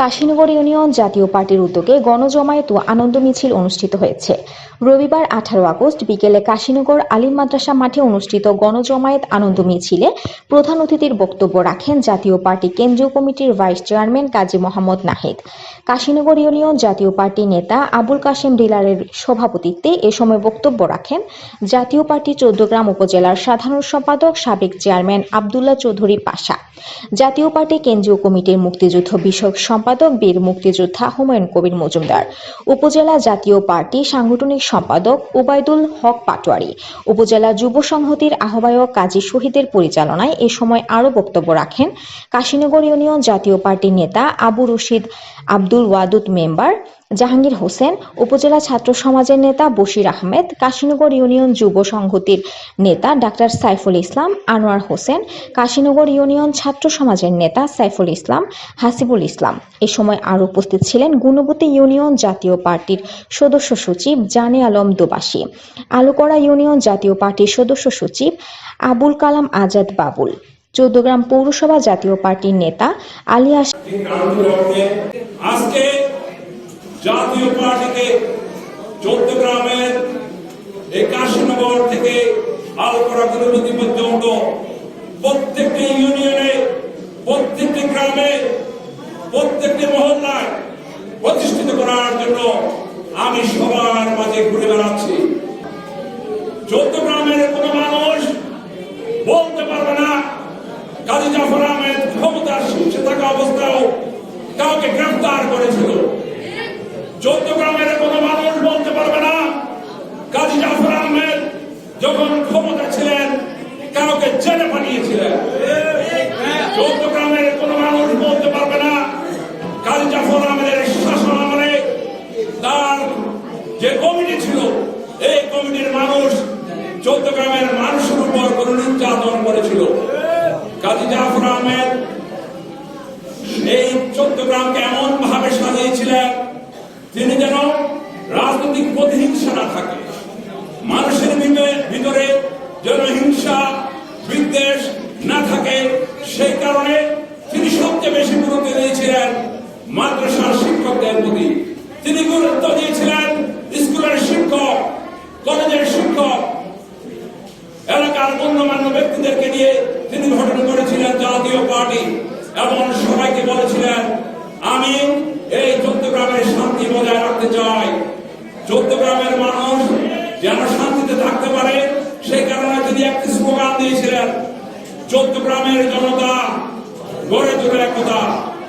Kashinagar union Jatiya পার্টির উদ্যোগে গণজমায়েত আনন্দ মিছিল অনুষ্ঠিত হয়েছে। রবিবার আঠারো আগস্ট বিকেলে কাশীনগর আলিম মাদ্রাসা মাঠে অনুষ্ঠিত গণজমায়েত আনন্দ মিছিলে প্রধান অতিথির বক্তব্য রাখেন জাতীয় পার্টি কেন্দ্রীয় কমিটির vice chairman Kazi Mohammad Nahid. Kashinagar union Jatiya Party নেতা আবুল কাশেম ডিলারের সভাপতিত্বে এ সময় বক্তব্য রাখেন জাতীয় পার্টি চৌদ্দগ্রাম উপজেলার সাধারণ সম্পাদক সাবেক চেয়ারম্যান আবদুল্লাহ চৌধুরী পাশা। জাতীয় পার্টি কেন্দ্রীয় কমিটির মুক্তিযুদ্ধ বিষয়ক সম্পাদক বীর মুক্তিযোদ্ধা হুমায়ুন কবির মজুমদার, উপজেলা জাতীয় পার্টি সাংগঠনিক সম্পাদক ওবায়দুল হক পাটোয়ারি, উপজেলা যুব সংহতির আহ্বায়ক কাজী শহীদের পরিচালনায় এ সময় আরও বক্তব্য রাখেন কাশীনগর ইউনিয়ন জাতীয় পার্টির নেতা আবু রশিদ আব্দুল ওয়াদুদ মেম্বার জাহাঙ্গীর হোসেন, উপজেলা ছাত্র সমাজের নেতা বশির আহমেদ, কাশীনগর ইউনিয়ন যুব সংহতির নেতা ডাক্তার সাইফুল ইসলাম, আনোয়ার হোসেন, কাশীনগর ইউনিয়ন ছাত্র সমাজের নেতা সাইফুল ইসলাম, হাসিবুল ইসলাম। এ সময় আরও উপস্থিত ছিলেন গুণবতী ইউনিয়ন জাতীয় পার্টির সদস্য সচিব জানে আলম দোবাসী আলুকড়া ইউনিয়ন জাতীয় পার্টির সদস্য সচিব আবুল কালাম আজাদ বাবুল, চৌদ্দগ্রাম পৌরসভা জাতীয় পার্টির নেতা আলিয়া আজকে জাতীয় পার্টিকে চৌদ্দগ্রামের এই কাশীনগর থেকে আলপরা গুরুপতি পর্যন্ত প্রত্যেকটি ইউনিয়নে, প্রত্যেকটি গ্রামে, প্রত্যেকটি মহল্লায় প্রতিষ্ঠিত করার জন্য আমি সবার মাঝে ঘুরে বেড়াচ্ছি। চৌদ্দগ্রামের কোনো মানুষ বলতে পারবে না, কাজী জাফর আহমেদ ক্ষমতার শীর্ষে থাকা অবস্থাও কাউকে গ্রেফতার করেছিল চৌদ্দগ্রামের কোনো মানুষ বলতে পারবে না কাজী জাফর আহমেদ যখন ক্ষমতা ছিলেন, কাউকে জেলে পাঠিয়েছিলেন। চৌদ্দগ্রামের কোনো মানুষ বলতে পারবে না, কাজী জাফর আহমেদের শাসন আমলে তার যে কমিটি ছিল, এই কমিটির মানুষ চৌদ্দগ্রামের মানুষের উপর কোন নির্যাতন করেছিল। কাজী জাফর আহমেদ এই চৌদ্দগ্রামকে এমন ভাবে সাজিয়েছিলেন, তিনি যেন রাজনৈতিক প্রতিহিংসা না থাকে মানুষের ভিতরে- ভিতরে যেন হিংসা বিদ্বেষ না থাকে সেই কারণে তিনি সবচেয়ে বেশি গুরুত্ব দিয়েছিলেন মাদ্রাসার শিক্ষকদের প্রতি। তিনি গুরুত্ব দিয়েছিলেন স্কুলের শিক্ষক, কলেজের শিক্ষক, এলাকার গণ্যমান্য ব্যক্তিদেরকে নিয়ে তিনি গঠন করেছিলেন জাতীয় পার্টি এবং সবাইকে বলেছিলেন, আমি এই চৌদ্দগ্রামের শান্তি বজায় রাখতে চাই। চৌদ্দগ্রামের মানুষ যেন শান্তিতে থাকতে পারে, সেই কারণে তিনি একটি স্লোগান দিয়েছিলেন চৌদ্দগ্রামের জনতা 바랍니다.